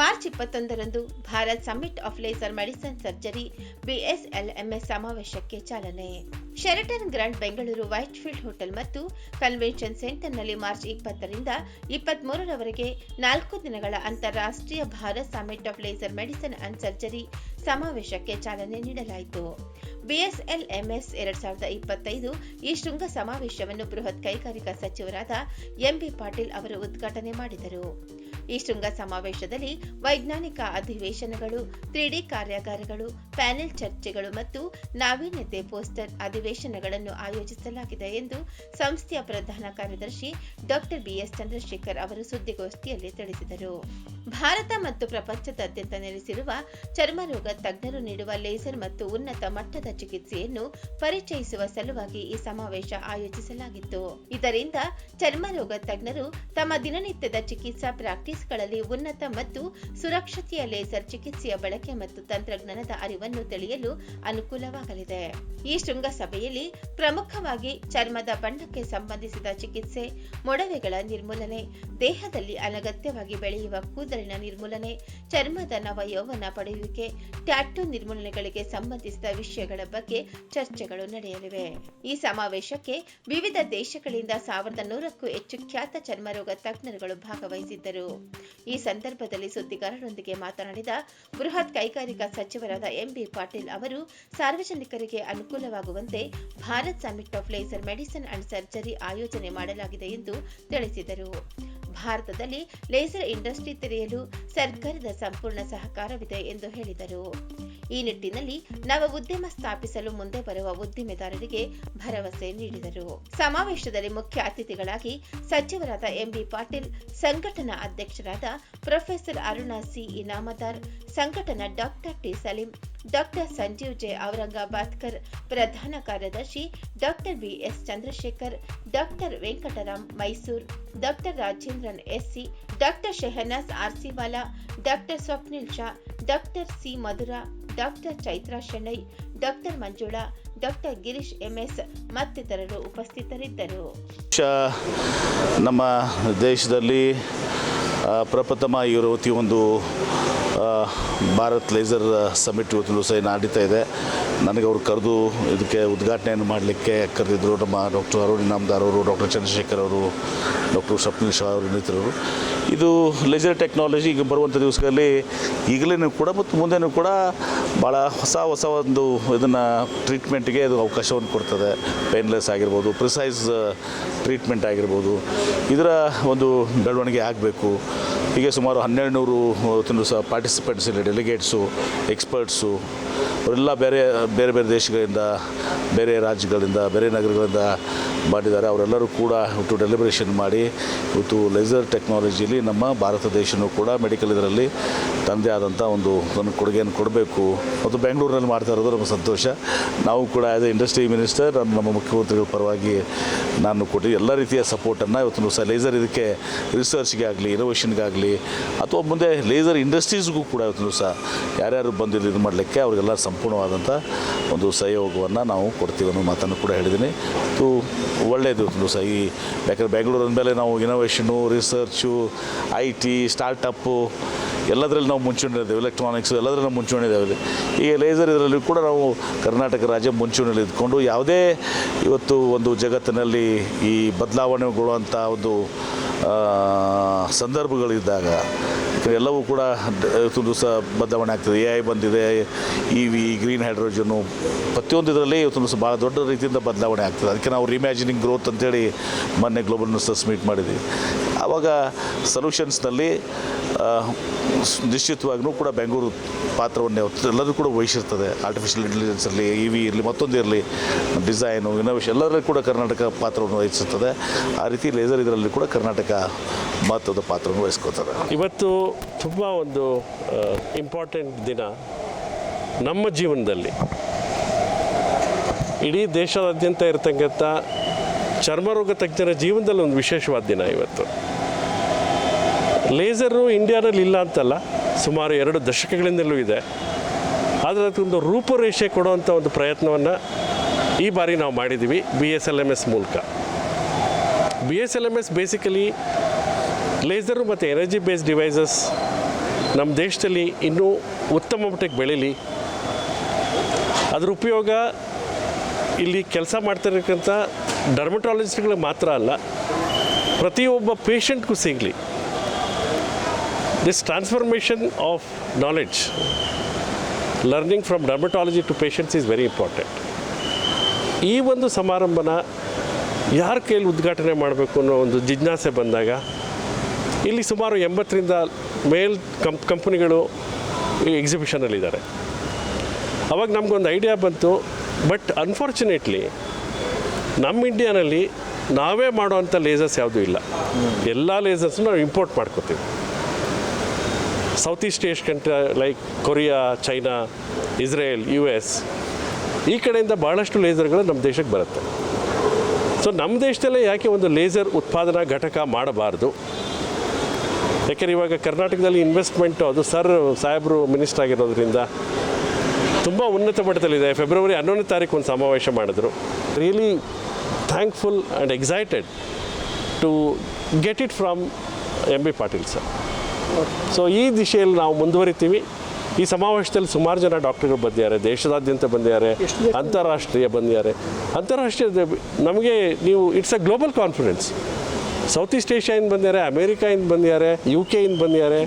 March ಇಪ್ಪತ್ತೊಂದರಂದು Bharat summit of laser medicine surgery BSLMS ಸಮಾವೇಶಕ್ಕೆ ಚಾಲನೆ. Sheraton grand Bengaluru Whitefield hotel ಮತ್ತು convention ಸೆಂಟರ್ನಲ್ಲಿ ಮಾರ್ಚ್ ಇಪ್ಪತ್ತರಿಂದ ಇಪ್ಪತ್ಮೂರರವರೆಗೆ ನಾಲ್ಕು ದಿನಗಳ ಅಂತಾರಾಷ್ಟ್ರೀಯ Bharat summit of laser medicine and surgery ಸಮಾವೇಶಕ್ಕೆ ಚಾಲನೆ ನೀಡಲಾಯಿತು. ಬಿಎಸ್ಎಲ್ಎಂಎಸ್ ಎರಡ್ ಸಾವಿರದ ಇಪ್ಪತ್ತೈದು ಈ ಶೃಂಗ ಸಮಾವೇಶವನ್ನು ಬೃಹತ್ ಕೈಗಾರಿಕಾ ಸಚಿವರಾದ ಎಂಬಿ ಪಾಟೀಲ್ ಅವರು ಉದ್ಘಾಟನೆ ಮಾಡಿದರು. ಈ ಶೃಂಗ ಸಮಾವೇಶದಲ್ಲಿ ವೈಜ್ಞಾನಿಕ ಅಧಿವೇಶನಗಳು, ತ್ರೀಡಿ ಕಾರ್ಯಾಗಾರಗಳು, ಪ್ಯಾನೆಲ್ ಚರ್ಚೆಗಳು ಮತ್ತು ನಾವೀನ್ಯತೆ ಪೋಸ್ಟರ್ ಅಧಿವೇಶನಗಳನ್ನು ಆಯೋಜಿಸಲಾಗಿದೆ ಎಂದು ಸಂಸ್ಥೆಯ ಪ್ರಧಾನ ಕಾರ್ಯದರ್ಶಿ ಡಾಕ್ಟರ್ ಬಿಎಸ್ ಚಂದ್ರಶೇಖರ್ ಅವರು ಸುದ್ದಿಗೋಷ್ಠಿಯಲ್ಲಿ ತಿಳಿಸಿದರು. ಭಾರತ ಮತ್ತು ಪ್ರಪಂಚದಾದ್ಯಂತ ನೆಲೆಸಿರುವ ಚರ್ಮರೋಗ ತಜ್ಞರು ನೀಡುವ ಲೇಸರ್ ಮತ್ತು ಉನ್ನತ ಮಟ್ಟದ ಚಿಕಿತ್ಸೆಯನ್ನು ಪರಿಚಯಿಸುವ ಸಲುವಾಗಿ ಈ ಸಮಾವೇಶ ಆಯೋಜಿಸಲಾಗಿತ್ತು. ಇದರಿಂದ ಚರ್ಮರೋಗ ತಜ್ಞರು ತಮ್ಮ ದಿನನಿತ್ಯದ ಚಿಕಿತ್ಸಾ ಪ್ರಾಕ್ಟೀಸ್ಗಳಲ್ಲಿ ಉನ್ನತ ಮತ್ತು ಸುರಕ್ಷತೆಯ ಲೇಸರ್ ಚಿಕಿತ್ಸೆಯ ಬಳಕೆ ಮತ್ತು ತಂತ್ರಜ್ಞಾನದ ಅರಿವನ್ನು ತಿಳಿಯಲು ಅನುಕೂಲವಾಗಲಿದೆ. ಈ ಶೃಂಗಸಭೆಯಲ್ಲಿ ಪ್ರಮುಖವಾಗಿ ಚರ್ಮದ ಬಣ್ಣಕ್ಕೆ ಸಂಬಂಧಿಸಿದ ಚಿಕಿತ್ಸೆ, ಮೊಡವೆಗಳ ನಿರ್ಮೂಲನೆ, ದೇಹದಲ್ಲಿ ಅನಗತ್ಯವಾಗಿ ಬೆಳೆಯುವ ಕೂದಲಿನ ನಿರ್ಮೂಲನೆ, ಚರ್ಮದ ನವಯೌವನ ಪಡೆಯುವಿಕೆ, ಟ್ಯಾಟೂ ನಿರ್ಮೂಲನೆಗಳಿಗೆ ಸಂಬಂಧಿಸಿದ ವಿಷಯಗಳ ಬಗ್ಗೆ ಚರ್ಚೆಗಳು ನಡೆಯಲಿವೆ. ಈ ಸಮಾವೇಶಕ್ಕೆ ವಿವಿಧ ದೇಶಗಳಿಂದ ಸಾವಿರದ ನೂರಕ್ಕೂ ಹೆಚ್ಚು ಖ್ಯಾತ ಚರ್ಮರೋಗ ತಜ್ಞರುಗಳು ಭಾಗವಹಿಸಿದ್ದರು. ಈ ಸಂದರ್ಭದಲ್ಲಿ ಸುದ್ದಿಗಾರರೊಂದಿಗೆ ಮಾತನಾಡಿದ ಬೃಹತ್ ಕೈಗಾರಿಕಾ ಸಚಿವರಾದ ಎಂಬಿ ಪಾಟೀಲ್ ಅವರು, ಸಾರ್ವಜನಿಕರಿಗೆ ಅನುಕೂಲವಾಗುವಂತೆ Bharat summit of laser medicine and surgery ಆಯೋಜನೆ ಮಾಡಲಾಗಿದೆ ಎಂದು ತಿಳಿಸಿದರು. ಭಾರತದಲ್ಲಿ ಲೇಸರ್ ಇಂಡಸ್ಟ್ರಿ ತೆರೆಯಲು ಸರ್ಕಾರದ ಸಂಪೂರ್ಣ ಸಹಕಾರವಿದೆ ಎಂದು ಹೇಳಿದರು. ಈ ನಿಟ್ಟಿನಲ್ಲಿ ನವ ಉದ್ಯಮ ಸ್ಥಾಪಿಸಲು ಮುಂದೆ ಬರುವ ಉದ್ದಿಮೆದಾರರಿಗೆ ಭರವಸೆ ನೀಡಿದರು. ಸಮಾವೇಶದಲ್ಲಿ ಮುಖ್ಯ ಅತಿಥಿಗಳಾಗಿ ಸಚಿವರಾದ ಎಂಬಿ ಪಾಟೀಲ್, ಸಂಘಟನಾ ಅಧ್ಯಕ್ಷರಾದ ಪ್ರೊಫೆಸರ್ ಅರುಣಾ ಸಿ. ಇನಾಮದಾರ್, ಸಂಘಟನಾ doctor T. Saleem doctor Sanjeev J Aurangabadkar ಪ್ರಧಾನ ಕಾರ್ಯದರ್ಶಿ doctor BS Chandrashekhar, doctor Venkataram Mysore, doctor Rajendran SC, doctor Shehnaz Arsiwala, doctor Swapnil Shah, doctor C Madhura, doctor Chaitra Shenoy, doctor Manjula, doctor Girish MS ಮತ್ತಿತರರು ಉಪಸ್ಥಿತರಿದ್ದರು. ನಮ್ಮ ದೇಶದಲ್ಲಿ ಪ್ರಪ್ರಥಮ ಇರುವತ್ತಿ ಒಂದು Bharat laser summit ಇವತ್ತು ಏನು ನಡೀತಾ ಇದೆ. ನನಗೆ ಅವರು ಕರೆದು ಇದಕ್ಕೆ ಉದ್ಘಾಟನೆಯನ್ನು ಮಾಡಲಿಕ್ಕೆ ಕರೆದಿದ್ದರು ನಮ್ಮ ಡಾಕ್ಟರ್ ಅರುಣ್ ಇನಾಮ್ದಾರ್ ಅವರು, ಡಾಕ್ಟರ್ ಚಂದ್ರಶೇಖರ್ ಅವರು, ಡಾಕ್ಟರ್ ಸ್ವಪ್ನಿಲ್ ಶಾ ಅವರು ಇನ್ನಿತರರು. ಇದು ಲೇಸರ್ ಟೆಕ್ನಾಲಜಿ ಈಗ ಬರುವಂಥ ದಿವಸಗಳಲ್ಲಿ ಈಗಲೇ ಕೂಡ ಮತ್ತು ಮುಂದೆನೂ ಕೂಡ ಭಾಳ ಹೊಸ ಹೊಸ ಒಂದು ಇದನ್ನು ಟ್ರೀಟ್ಮೆಂಟ್ಗೆ ಅದು ಅವಕಾಶವನ್ನು ಕೊಡ್ತದೆ. ಪೇನ್ಲೆಸ್ ಆಗಿರ್ಬೋದು, ಪ್ರಿಸೈಸ್ ಟ್ರೀಟ್ಮೆಂಟ್ ಆಗಿರ್ಬೋದು. ಇದರ ಒಂದು ಬೆಳವಣಿಗೆ ಆಗಬೇಕು. ಹೀಗೆ ಸುಮಾರು ಹನ್ನೆರಡು ನೂರು ಸಹ ಪಾರ್ಟಿಸಿಪೆಂಟ್ಸ್ ಇಲ್ಲಿ ಡೆಲಿಗೇಟ್ಸು ಎಕ್ಸ್ಪರ್ಟ್ಸು ಅವರೆಲ್ಲ ಬೇರೆ ಬೇರೆ ಬೇರೆ ದೇಶಗಳಿಂದ, ಬೇರೆ ರಾಜ್ಯಗಳಿಂದ, ಬೇರೆ ನಗರಗಳಿಂದ ಮಾಡಿದ್ದಾರೆ ಅವರೆಲ್ಲರೂ ಕೂಡ ಇವತ್ತು ಡೆಲಿಬ್ರೇಷನ್ ಮಾಡಿ ಇವತ್ತು ಲೇಸರ್ ಟೆಕ್ನಾಲಜಿಯಲ್ಲಿ ನಮ್ಮ ಭಾರತ ದೇಶನೂ ಕೂಡ ಮೆಡಿಕಲ್ ಇದರಲ್ಲಿ ತಂದೆ ಆದಂಥ ಒಂದು ಒಂದು ಕೊಡುಗೆಯನ್ನು ಕೊಡಬೇಕು. ಮತ್ತು ಬೆಂಗಳೂರಿನಲ್ಲಿ ಮಾಡ್ತಾ ಇರೋದು ನಮ್ಮ ಸಂತೋಷ. ನಾವು ಕೂಡ ಆ್ಯಸ್ ಎ ಇಂಡಸ್ಟ್ರಿ ಮಿನಿಸ್ಟರ್ ನಾನು ನಮ್ಮ ಮುಖ್ಯಮಂತ್ರಿಗಳ ಪರವಾಗಿ ನಾನು ಕೊಟ್ಟು ಎಲ್ಲ ರೀತಿಯ ಸಪೋರ್ಟನ್ನು ಇವತ್ತು ಸಹ ಲೇಸರ್ ಇದಕ್ಕೆ ರಿಸರ್ಚ್ಗೆ ಆಗಲಿ ಇನೋವೇಷನ್ಗಾಗಲಿ ಅಥವಾ ಮುಂದೆ ಲೇಸರ್ ಇಂಡಸ್ಟ್ರೀಸ್ಗೂ ಕೂಡ ಇವತ್ತು ಸಹ ಯಾರ್ಯಾರು ಬಂದು ಇದು ಮಾಡಲಿಕ್ಕೆ ಅವರಿಗೆಲ್ಲ ಸಂಪೂರ್ಣವಾದಂಥ ಒಂದು ಸಹಯೋಗವನ್ನು ನಾವು ಕೊಡ್ತೀವಿ ಅನ್ನೋ ಮಾತನ್ನು ಕೂಡ ಹೇಳಿದ್ದೀನಿ. ಇದು ಒಳ್ಳೆಯದು ಸಹ ಈ ಯಾಕಂದರೆ ಬೆಂಗಳೂರು ಅಂದಮೇಲೆ ನಾವು innovation research I T startup ಎಲ್ಲದರಲ್ಲಿ ನಾವು ಮುಂಚೂಣಿದ್ದೇವೆ ಎಲೆಕ್ಟ್ರಾನಿಕ್ಸ್ ಎಲ್ಲದರಲ್ಲಿ ನಾವು ಮುಂಚೂಣಿದ್ದೇವೆ ಈಗ ಲೇಸರ್ ಇದರಲ್ಲಿ ಕೂಡ ನಾವು ಕರ್ನಾಟಕ ರಾಜ್ಯ ಮುಂಚೂಣಿಯಲ್ಲಿ ಇದ್ಕೊಂಡು ಯಾವುದೇ ಇವತ್ತು ಒಂದು ಜಗತ್ತಿನಲ್ಲಿ ಈ ಬದಲಾವಣೆಗೊಳ್ಳುವಂಥ ಒಂದು ಸಂದರ್ಭಗಳಿದ್ದಾಗ ಎಲ್ಲವೂ ಕೂಡ ಇವತ್ತೊಂದು ದಿವಸ ಬದಲಾವಣೆ ಆಗ್ತದೆ. ಎ ಐ ಬಂದಿದೆ ಇ ವಿ, ಗ್ರೀನ್ ಹೈಡ್ರೋಜನ್ನು ಪ್ರತಿಯೊಂದು ಇದರಲ್ಲಿ ಇವತ್ತೊಂದು ದಿವಸ ಭಾಳ ದೊಡ್ಡ ರೀತಿಯಿಂದ ಬದಲಾವಣೆ ಆಗ್ತದೆ. ಅದಕ್ಕೆ ನಾವು ರಿಮ್ಯಾಜಿನಿಂಗ್ ಗ್ರೋತ್ ಅಂತೇಳಿ ಮೊನ್ನೆ ಗ್ಲೋಬಲ್ ಮಿನಿಸ್ಟರ್ಸ್ ಮೀಟ್ ಮಾಡಿದ್ವಿ. ಆವಾಗ ಸೊಲ್ಯೂಷನ್ಸ್ನಲ್ಲಿ ನಿಶ್ಚಿತವಾಗೂ ಕೂಡ ಬೆಂಗಳೂರು ಪಾತ್ರವನ್ನು ಎಲ್ಲರೂ ಕೂಡ ವಹಿಸಿರ್ತದೆ ಆರ್ಟಿಫಿಷಿಯಲ್ ಇಂಟೆಲಿಜೆನ್ಸ್ ಇರಲಿ ಇ ವಿ ಇರಲಿ, ಮತ್ತೊಂದು ಇರಲಿ ಡಿಸೈನು ಇನೋವೇಷನ್ ಎಲ್ಲರಲ್ಲೂ ಕೂಡ ಕರ್ನಾಟಕ ಪಾತ್ರವನ್ನು ವಹಿಸುತ್ತದೆ ಆ ರೀತಿ ಲೇಸರ್ ಇದರಲ್ಲಿ ಕೂಡ ಕರ್ನಾಟಕ ಮಹತ್ವದ ಪಾತ್ರವನ್ನು ವಹಿಸ್ಕೋತದೆ ಇವತ್ತು ತುಂಬ ಒಂದು ಇಂಪಾರ್ಟೆಂಟ್ ದಿನ ನಮ್ಮ ಜೀವನದಲ್ಲಿ. ಇಡೀ ದೇಶದಾದ್ಯಂತ ಇರತಕ್ಕಂಥ ಚರ್ಮರೋಗ ತಜ್ಞರ ಜೀವನದಲ್ಲಿ ಒಂದು ವಿಶೇಷವಾದ ದಿನ ಇವತ್ತು. ಲೇಸರು ಇಂಡಿಯಾದಲ್ಲಿ ಇಲ್ಲ ಅಂತಲ್ಲ, ಸುಮಾರು ಎರಡು ದಶಕಗಳಿಂದಲೂ ಇದೆ. ಆದರೆ ಅದಕ್ಕೊಂದು ರೂಪುರೇಷೆ ಕೊಡುವಂಥ ಒಂದು ಪ್ರಯತ್ನವನ್ನು ಈ ಬಾರಿ ನಾವು ಮಾಡಿದ್ದೀವಿ B S L M S ಮೂಲಕ. B S L M S basically laser ಮತ್ತು ಎನರ್ಜಿ ಬೇಸ್ಡ್ ಡಿವೈಸಸ್ ನಮ್ಮ ದೇಶದಲ್ಲಿ ಇನ್ನೂ ಉತ್ತಮ ಮಟ್ಟಕ್ಕೆ ಬೆಳೀಲಿ. ಅದರ ಉಪಯೋಗ ಇಲ್ಲಿ ಕೆಲಸ ಮಾಡ್ತಿರಕ್ಕಂಥ ಡರ್ಮಟಾಲಜಿಸ್ಟ್ಗಳಿಗೆ ಮಾತ್ರ ಅಲ್ಲ, ಪ್ರತಿಯೊಬ್ಬ ಪೇಷಂಟ್ಗೂ ಸಿಗಲಿ. This transformation of knowledge learning from dermatology to patients is very important ಈ ಒಂದು ಸಮಾರಂಭನ ಯಾರ ಕೈಯಲ್ಲಿ ಉದ್ಘಾಟನೆ ಮಾಡಬೇಕು ಅನ್ನೋ ಒಂದು ಜಿಜ್ಞಾಸೆ ಬಂದಾಗ ಇಲ್ಲಿ ಸುಮಾರು ಎಂಬತ್ತರಿಂದ ಮೇಲ್ ಕಂಪ್ ಕಂಪ್ನಿಗಳು ಈ ಎಕ್ಸಿಬಿಷನಲ್ಲಿದ್ದಾರೆ ಅವಾಗ ನಮಗೊಂದು ಐಡಿಯಾ ಬಂತು ಬಟ್ ಅನ್ಫಾರ್ಚುನೇಟ್ಲಿ ನಮ್ಮ ಇಂಡಿಯಾನಲ್ಲಿ ನಾವೇ ಮಾಡೋವಂಥ ಲೇಸರ್ಸ್ ಯಾವುದೂ ಇಲ್ಲ. ಎಲ್ಲ ಲೇಸರ್ಸ್ನೂ ನಾವು ಇಂಪೋರ್ಟ್ ಮಾಡ್ಕೋತೀವಿ. South east Asian country like Korea China Israel U S ಈ ಕಡೆಯಿಂದ ಭಾಳಷ್ಟು ಲೇಸರ್ಗಳು ನಮ್ಮ ದೇಶಕ್ಕೆ ಬರುತ್ತೆ. ಸೊ ನಮ್ಮ ದೇಶದಲ್ಲೇ ಯಾಕೆ ಒಂದು ಲೇಸರ್ ಉತ್ಪಾದನಾ ಘಟಕ ಮಾಡಬಾರ್ದು? ಯಾಕೆಂದ್ರೆ ಇವಾಗ ಕರ್ನಾಟಕದಲ್ಲಿ ಇನ್ವೆಸ್ಟ್ಮೆಂಟು ಅದು ಸರ್ ಸಾಹೇಬರು ಮಿನಿಸ್ಟರ್ ಆಗಿರೋದ್ರಿಂದ ತುಂಬ ಉನ್ನತ ಮಟ್ಟದಲ್ಲಿದೆ. ಫೆಬ್ರವರಿ ಹನ್ನೊಂದನೇ ತಾರೀಕು ಒಂದು ಸಮಾವೇಶ ಮಾಡಿದ್ರು. Really thankful and excited to get it from M B Patil sir so ಈ ದಿಶೆಯಲ್ಲಿ ನಾವು ಮುಂದುವರಿತೀವಿ. ಈ ಸಮಾವೇಶದಲ್ಲಿ ಸುಮಾರು ಜನ ಡಾಕ್ಟರ್ಗಳು ಬಂದಿದ್ದಾರೆ ದೇಶದಾದ್ಯಂತ ಬಂದಿದ್ದಾರೆ ಅಂತಾರಾಷ್ಟ್ರೀಯ ಬಂದಿದ್ದಾರೆ. ಅಂತಾರಾಷ್ಟ್ರೀಯ ನಮಗೆ ನೀವು it's a global confidence south east ಏಷ್ಯಾಯಿಂದ ಬಂದಿದ್ದಾರೆ ಅಮೇರಿಕಾಯಿಂದ ಬಂದಿದ್ದಾರೆ ಯು ಕೆಯಿಂದ ಬಂದಿದ್ದಾರೆ,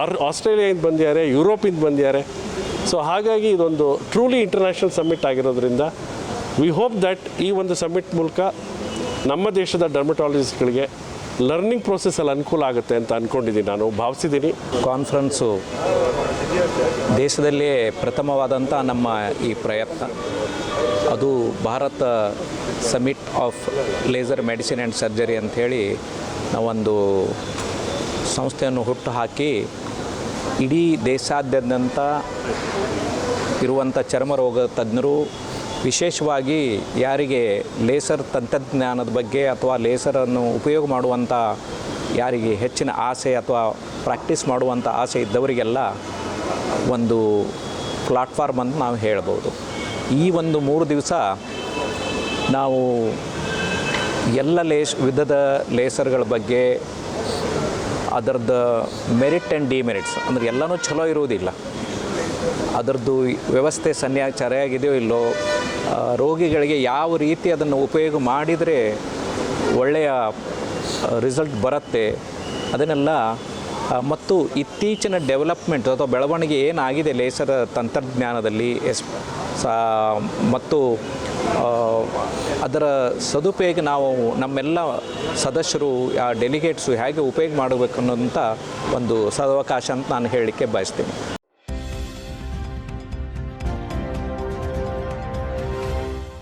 ಆರ್ ಆಸ್ಟ್ರೇಲಿಯಾಯಿಂದ ಬಂದಿದ್ದಾರೆ ಯುರೋಪಿಂದ ಬಂದಿದ್ದಾರೆ. ಸೊ ಹಾಗಾಗಿ ಇದೊಂದು ಟ್ರೂಲಿ ಇಂಟರ್ನ್ಯಾಷನಲ್ ಸಮ್ಮಿಟ್ ಆಗಿರೋದ್ರಿಂದ ವಿ ಹೋಪ್ ದಟ್ ಈ ಒಂದು ಸಮ್ಮಿಟ್ ಮೂಲಕ ನಮ್ಮ ದೇಶದ ಡರ್ಮಟಾಲಜಿಸ್ಟ್ಗಳಿಗೆ ಲರ್ನಿಂಗ್ ಪ್ರೋಸೆಸ್ಸಲ್ಲಿ ಅನುಕೂಲ ಆಗುತ್ತೆ ಅಂತ ಅನ್ಕೊಂಡಿದ್ದೀನಿ ನಾನು, ಭಾವಿಸಿದ್ದೀನಿ. ಕಾನ್ಫರೆನ್ಸು ದೇಶದಲ್ಲೇ ಪ್ರಥಮವಾದಂಥ ನಮ್ಮ ಈ ಪ್ರಯತ್ನ. ಅದು Bharat summit of laser medicine and surgery ಅಂಥೇಳಿ ನಾವೊಂದು ಸಂಸ್ಥೆಯನ್ನು ಹುಟ್ಟು ಹಾಕಿ ಇಡೀ ದೇಶಾದ್ಯಂತ ಇರುವಂಥ ಚರ್ಮರೋಗ ತಜ್ಞರು, ವಿಶೇಷವಾಗಿ ಯಾರಿಗೆ ಲೇಸರ್ ತಂತ್ರಜ್ಞಾನದ ಬಗ್ಗೆ ಅಥವಾ ಲೇಸರನ್ನು ಉಪಯೋಗ ಮಾಡುವಂಥ ಯಾರಿಗೆ ಹೆಚ್ಚಿನ ಆಸೆ ಅಥವಾ ಪ್ರಾಕ್ಟೀಸ್ ಮಾಡುವಂಥ ಆಸೆ ಇದ್ದವರಿಗೆಲ್ಲ ಒಂದು ಪ್ಲಾಟ್ಫಾರ್ಮ್ ಅಂತ ನಾವು ಹೇಳ್ಬೋದು. ಈ ಒಂದು ಮೂರು ದಿವಸ ನಾವು ಎಲ್ಲ ಲೇಸ್, ವಿಧದ ಲೇಸರ್ಗಳ ಬಗ್ಗೆ ಅದರದ್ದು ಮೆರಿಟ್ ಆ್ಯಂಡ್ ಡಿಮೆರಿಟ್ಸ್ ಅಂದರೆ ಎಲ್ಲನೂ ಚಲೋ ಇರುವುದಿಲ್ಲ. ಅದರದ್ದು ವ್ಯವಸ್ಥೆ ಸನ್ಯಾ, ಸರಿಯಾಗಿದೆಯೋ ಇಲ್ಲೋ ರೋಗಿಗಳಿಗೆ ಯಾವ ರೀತಿ ಅದನ್ನು ಉಪಯೋಗ ಮಾಡಿದರೆ ಒಳ್ಳೆಯ ರಿಸಲ್ಟ್ ಬರುತ್ತೆ, ಅದನ್ನೆಲ್ಲ ಮತ್ತು ಇತ್ತೀಚಿನ ಡೆವಲಪ್ಮೆಂಟ್ ಅಥವಾ ಬೆಳವಣಿಗೆ ಏನಾಗಿದೆ ಲೇಸರ್ ತಂತ್ರಜ್ಞಾನದಲ್ಲಿ, ಎಸ್ ಮತ್ತು ಅದರ ಸದುಪಯೋಗ ನಾವು ನಮ್ಮೆಲ್ಲ ಸದಸ್ಯರು, ಆ ಡೆಲಿಗೇಟ್ಸು ಹೇಗೆ ಉಪಯೋಗ ಮಾಡಬೇಕು ಅನ್ನೋಂಥ ಒಂದು ಸದಾವಕಾಶ ಅಂತ ನಾನು ಹೇಳಲಿಕ್ಕೆ ಬಯಸ್ತೀನಿ.